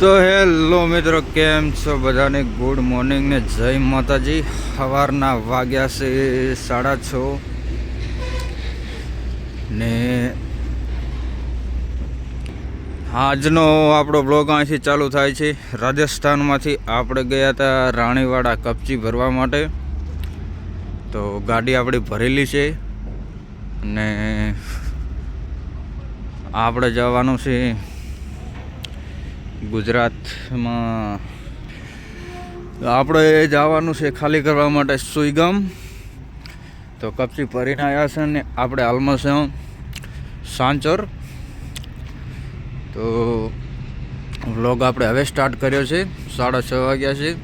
તો હેલો મિત્રો, કેમ છો બધાને? ગુડ મોર્નિંગ ને જય માતાજી. સવારના વાગ્યા છે સાડા છ. ને આજનો આપણો બ્લોગ અહીંથી ચાલુ થાય છે. રાજસ્થાનમાંથી આપણે ગયા હતા રાણીવાડા કપચી ભરવા માટે. તો ગાડી આપણી ભરેલી છે. ને આપણે જવાનું છે ગુજરાતમાં આપણે જવાનું છે ખાલી કરવા માટે સુઈગામ. તો કપચી ભરીને આવ્યા છે ને આપણે હાલમાં છે સાંચોર. તો વ્લોગ આપણે હવે સ્ટાર્ટ કર્યો છે, સાડા છ વાગ્યા છે.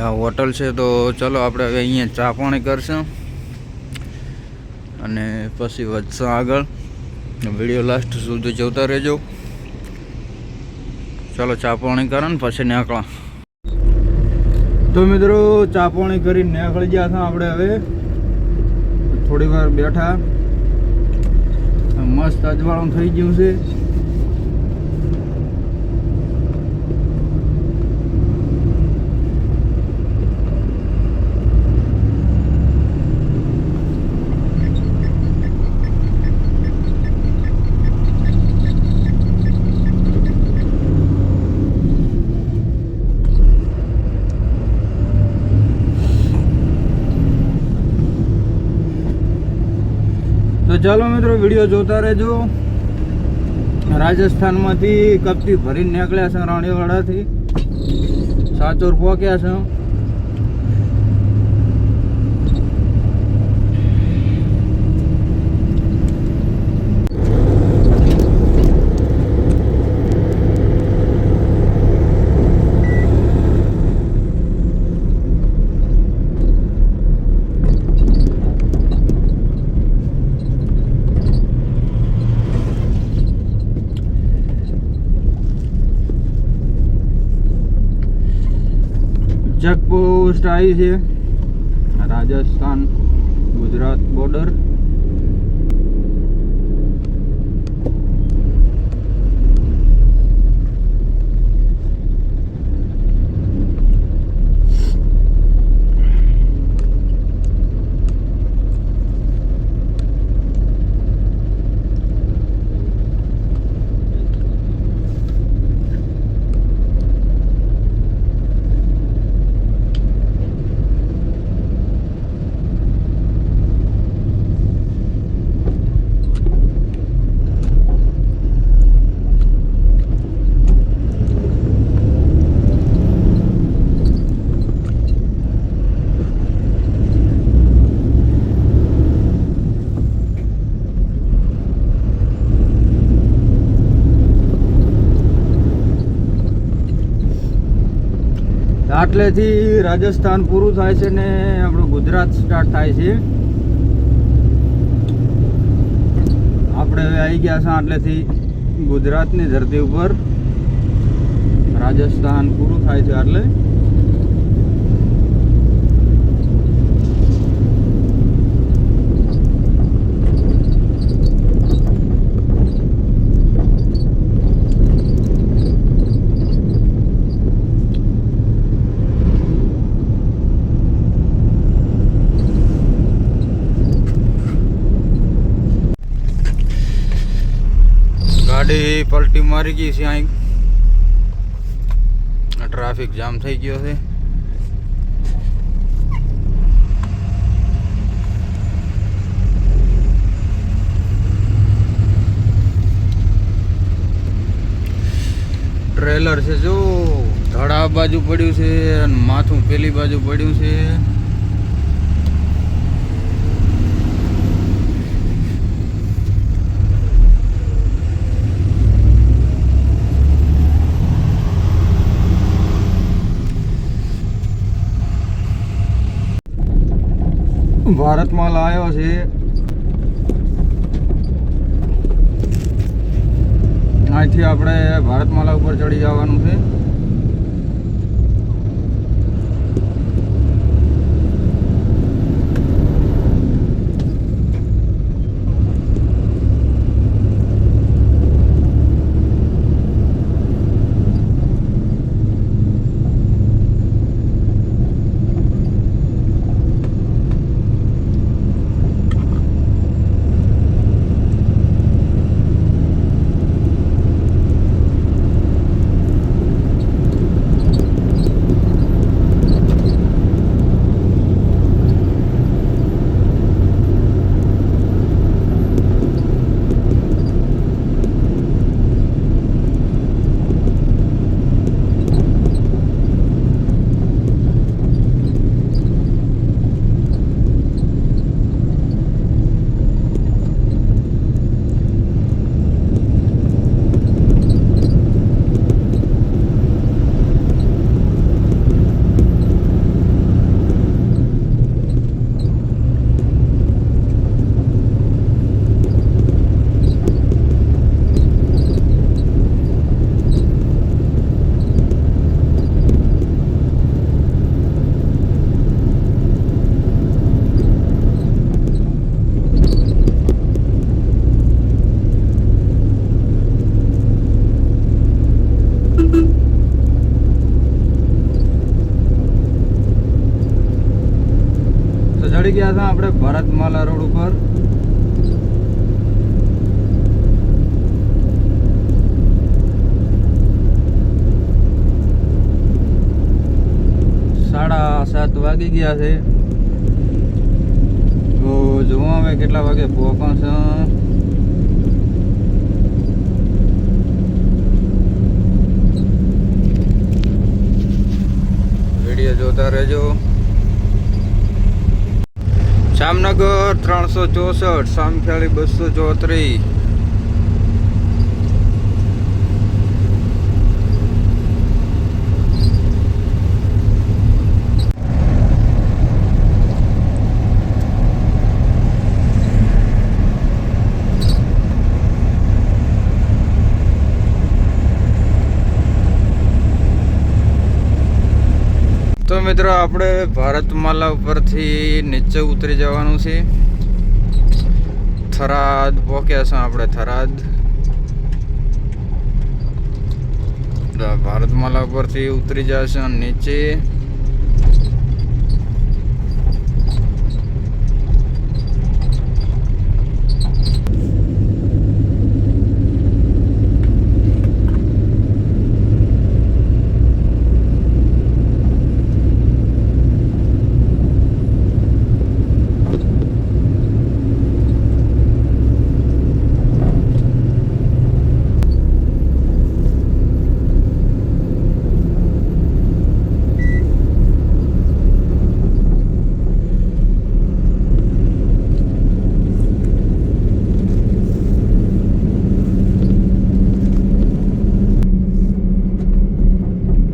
આ હોટલ છે તો ચલો આપણે હવે અહીંયા ચા પાણી કરશું. અને પછી વધશું આગળ. વીડિયો લાસ્ટ સુધી જોતા રહેજો. ચાલો ચા પાણી કરો ને પછી નીકળા. તો મિત્રો, ચા પાણી કરીને નીકળી ગયા હતા આપણે હવે. થોડી વાર બેઠા. મસ્ત અજવાળું થઈ ગયું છે. ચાલો મિત્રો વીડિયો જોતા રહેજો. રાજસ્થાનમાંથી કપથી ભરીને નીકળ્યા છે રાણીવાડાથી. સાચોર પહોંચ્યા છે. ચેકપોસ્ટ આવી છે. રાજસ્થાન ગુજરાત બોર્ડર આટલેથી રાજસ્થાન પૂરું થાય છે ને આપણું ગુજરાત સ્ટાર્ટ થાય છે. આપણે હવે આવી ગયા છે આટલેથી ગુજરાતની ધરતી ઉપર. રાજસ્થાન પૂરું થાય છે એટલે ગાડી પલટી મારી ગઈ છે અહીં. ટ્રાફિક જામ થઈ ગયો છે. ટ્રેલર છે જો. ધડા બાજુ પડ્યું છે અને માથું પેલી બાજુ પડ્યું છે. ભારતમાં લાવ્યો છે. અહીંથી આપણે ભારતમાલા ઉપર ચડી જવાનું છે. ચડી ગયા હતા આપણે ભરતમાલા રોડ ઉપર. સાડા સાત વાગી ગયા છે. તો જોવા અમે કેટલા વાગે પહોંચશે વીડિયો જોતા રહેજો. જામનગર ત્રણસો ચોસઠ સામખ્યાળી બસો ચોત્રીસ. મિત્રો, આપણે ભારતમાલા ઉપરથી નીચે ઉતરી જવાનું છે. થરાદ પહોંચ્યા છે આપણે, થરાદ. ભારતમાલા ઉપરથી ઉતરી જશે નીચે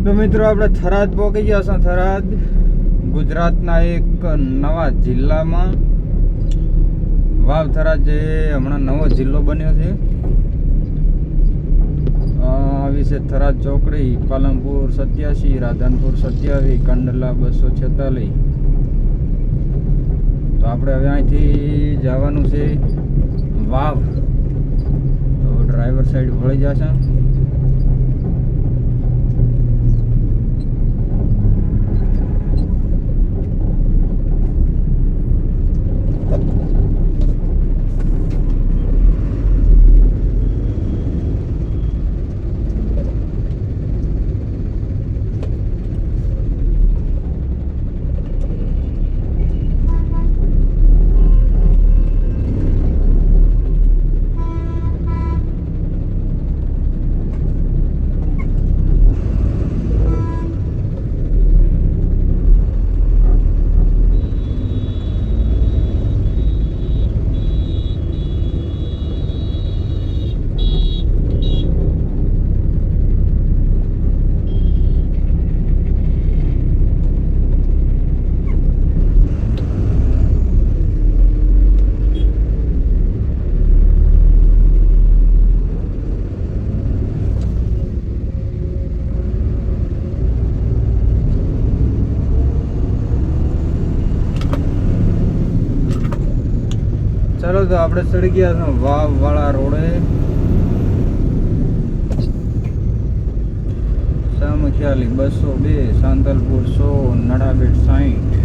તો મિત્રો, આપણે થરાદ પહોંચી ગયા છે થરાદ ગુજરાતના એક નવા જિલ્લામાં. વાવ, થરાદ જે હમણાં નવો જિલ્લો બન્યો છે. આવી છે થરાદ ચોકડી, પાલનપુર સત્યાસી, રાધનપુર સત્યાવીસ કંડલા બસો છેતાલીસ. તો આપણે હવે અહીંથી જવાનું છે વાવ. તો ડ્રાઈવર સાઈડ વળી જશે ચાલો તો આપણે ચડી ગયા છે વાવ વાળા રોડે. સામખિયાલી બસો બે, સાંતલપુર સો, નડાબેટ સાઠ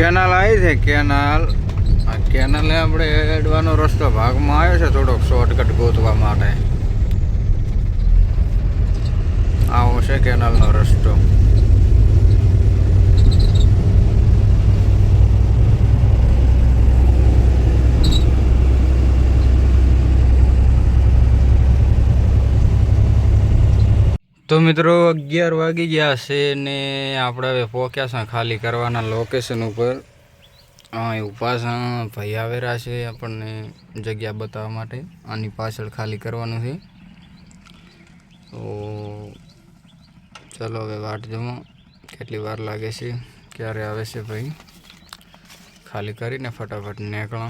કેનાલ આવી છે, કેનાલ. આ કેનાલે આપણે એડવાનો રસ્તો ભાગમાં આવ્યો છે, થોડોક શોર્ટકટ ગોતવા માટે. આવો છે કેનાલનો રસ્તો. તો મિત્રો અગિયાર વાગી ગયા છે ને આપણે હવે પહોંચ્યા છે ખાલી કરવાના લોકેશન ઉપર. ઉપાસના ભાઈ આવેલા છે આપણને જગ્યા બતાવવા માટે. આની પાછળ ખાલી કરવાનું છે. તો ચલો હવે વાટ જમો કેટલી વાર લાગે છે, ક્યારે આવે છે ભાઈ. ખાલી કરીને ફટાફટ નીકળો.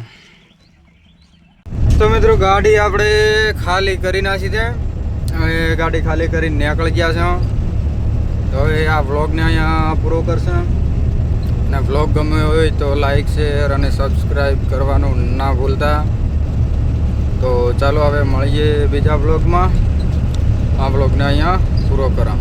તો મિત્રો ગાડી આપણે ખાલી કરી નાખી છે. હવે ગાડી ખાલી કરીને નીકળી ગયા છે. તો હવે આ વ્લોગને અહીંયા પૂરો કરશે. અને વ્લોગ ગમ્યો હોય તો લાઈક, શેર અને સબસ્ક્રાઈબ કરવાનું ના ભૂલતા. તો ચાલો હવે મળીએ બીજા વ્લોગમાં. આ વ્લોગને અહીંયા પૂરો કરા